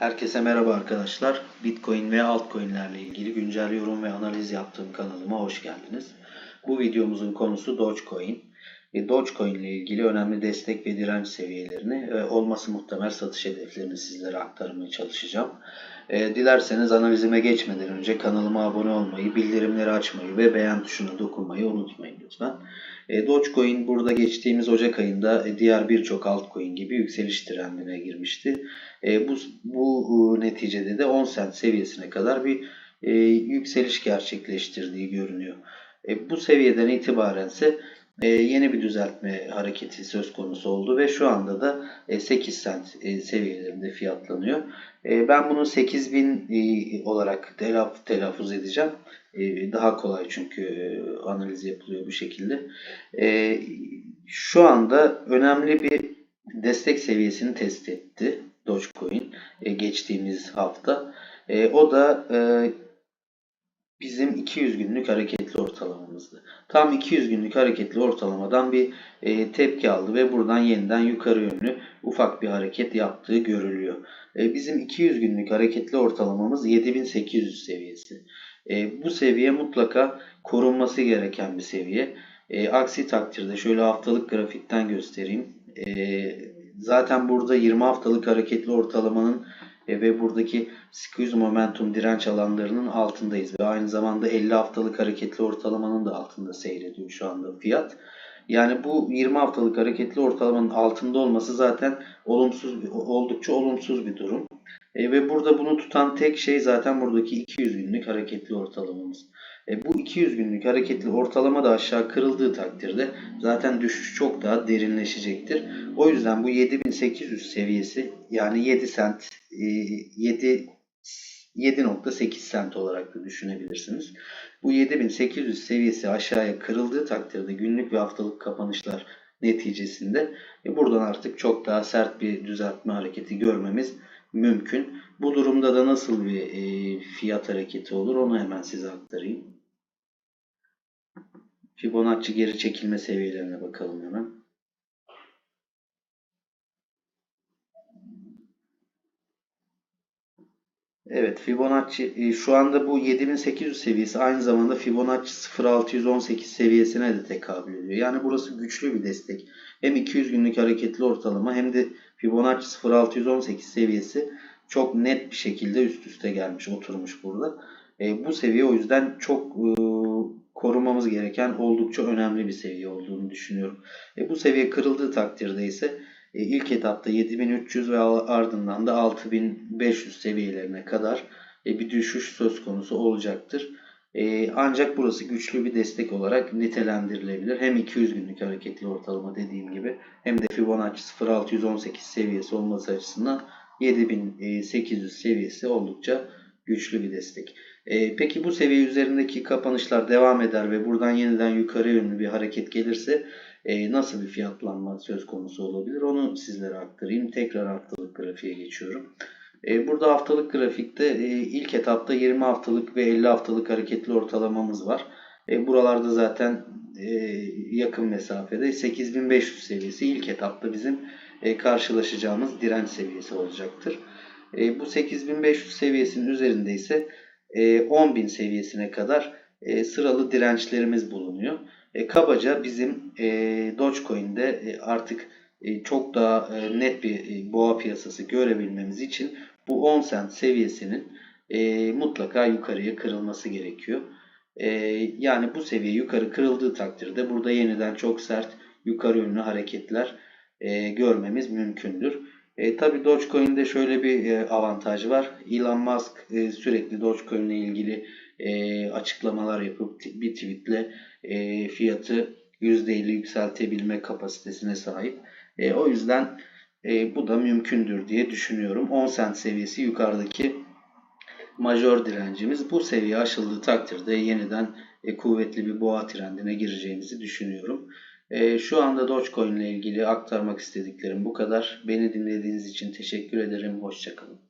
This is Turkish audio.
Herkese merhaba arkadaşlar. Bitcoin ve altcoin'lerle ilgili güncel yorum ve analiz yaptığım kanalıma hoş geldiniz. Bu videomuzun konusu Dogecoin. E, Dogecoin ile ilgili önemli destek ve direnç seviyelerini ve olması muhtemel satış hedeflerini sizlere aktarmaya çalışacağım. E, dilerseniz analizime geçmeden önce kanalıma abone olmayı, bildirimleri açmayı ve beğen tuşuna dokunmayı unutmayın lütfen. E, Dogecoin burada geçtiğimiz Ocak ayında e, diğer birçok altcoin gibi yükseliş trendine girmişti. E, bu, bu neticede de 10 cent seviyesine kadar bir yükseliş gerçekleştirdiği görünüyor. Bu seviyeden itibaren ise e, yeni bir düzeltme hareketi söz konusu oldu ve şu anda da e, 8 cent e, seviyelerinde fiyatlanıyor. E, ben bunu 8000 e, olarak telaf, telaffuz edeceğim. E, daha kolay çünkü e, analiz yapılıyor bu şekilde. E, şu anda önemli bir destek seviyesini test etti Dogecoin e, geçtiğimiz hafta. E, o da e, bizim 200 günlük hareketli ortalamamızdı. Tam 200 günlük hareketli ortalamadan bir e, tepki aldı ve buradan yeniden yukarı yönlü ufak bir hareket yaptığı görülüyor. E, bizim 200 günlük hareketli ortalamamız 7800 seviyesi. E, bu seviye mutlaka korunması gereken bir seviye. E, aksi takdirde şöyle haftalık grafikten göstereyim. E, zaten burada 20 haftalık hareketli ortalamanın ve buradaki squeeze momentum direnç alanlarının altındayız ve aynı zamanda 50 haftalık hareketli ortalamanın da altında seyrediyor şu anda fiyat. Yani bu 20 haftalık hareketli ortalamanın altında olması zaten olumsuz oldukça olumsuz bir durum. E, ve burada bunu tutan tek şey zaten buradaki 200 günlük hareketli ortalamamız. E, bu 200 günlük hareketli ortalama da aşağı kırıldığı takdirde zaten düşüş çok daha derinleşecektir. O yüzden bu 7800 seviyesi yani 7 sent e, 7 7.8 sent olarak da düşünebilirsiniz. Bu 7800 seviyesi aşağıya kırıldığı takdirde günlük ve haftalık kapanışlar neticesinde e, buradan artık çok daha sert bir düzeltme hareketi görmemiz mümkün. Bu durumda da nasıl bir e, fiyat hareketi olur onu hemen size aktarayım. Fibonacci geri çekilme seviyelerine bakalım hemen. Evet Fibonacci e, şu anda bu 7800 seviyesi aynı zamanda Fibonacci 0618 seviyesine de tekabül ediyor. Yani burası güçlü bir destek. Hem 200 günlük hareketli ortalama hem de Fibonacci 0618 seviyesi çok net bir şekilde üst üste gelmiş, oturmuş burada. E, bu seviye o yüzden çok e, korumamız gereken oldukça önemli bir seviye olduğunu düşünüyorum. E, bu seviye kırıldığı takdirde ise ilk etapta 7300 ve ardından da 6500 seviyelerine kadar e, bir düşüş söz konusu olacaktır. E, ancak burası güçlü bir destek olarak nitelendirilebilir. Hem 200 günlük hareketli ortalama dediğim gibi hem de Fibonacci 0618 seviyesi olması açısından 7800 seviyesi oldukça güçlü bir destek. E, peki bu seviye üzerindeki kapanışlar devam eder ve buradan yeniden yukarı yönlü bir hareket gelirse e, nasıl bir fiyatlanma söz konusu olabilir? Onu sizlere aktarayım. Tekrar haftalık grafiğe geçiyorum. E, burada haftalık grafikte e, ilk etapta 20 haftalık ve 50 haftalık hareketli ortalamamız var. E, buralarda zaten e, yakın mesafede 8500 seviyesi ilk etapta bizim e, karşılaşacağımız direnç seviyesi olacaktır. E, bu 8500 seviyesinin üzerinde ise e, 10.000 seviyesine kadar e, sıralı dirençlerimiz bulunuyor. E, kabaca bizim e, Dogecoin'de e, artık e, çok daha e, net bir e, boğa piyasası görebilmemiz için bu 10 cent seviyesinin e, mutlaka yukarıya kırılması gerekiyor. E, yani bu seviye yukarı kırıldığı takdirde burada yeniden çok sert yukarı yönlü hareketler e, görmemiz mümkündür. E, Tabi Dogecoin'de şöyle bir e, avantaj var. Elon Musk e, sürekli Dogecoin ile ilgili e, açıklamalar yapıp bir tweetle e, fiyatı %50 yükseltebilme kapasitesine sahip. E, o yüzden e, bu da mümkündür diye düşünüyorum. 10 cent seviyesi yukarıdaki majör direncimiz. Bu seviye aşıldığı takdirde yeniden e, kuvvetli bir boğa trendine gireceğimizi düşünüyorum. E, şu anda Dogecoin ile ilgili aktarmak istediklerim bu kadar. Beni dinlediğiniz için teşekkür ederim. Hoşçakalın.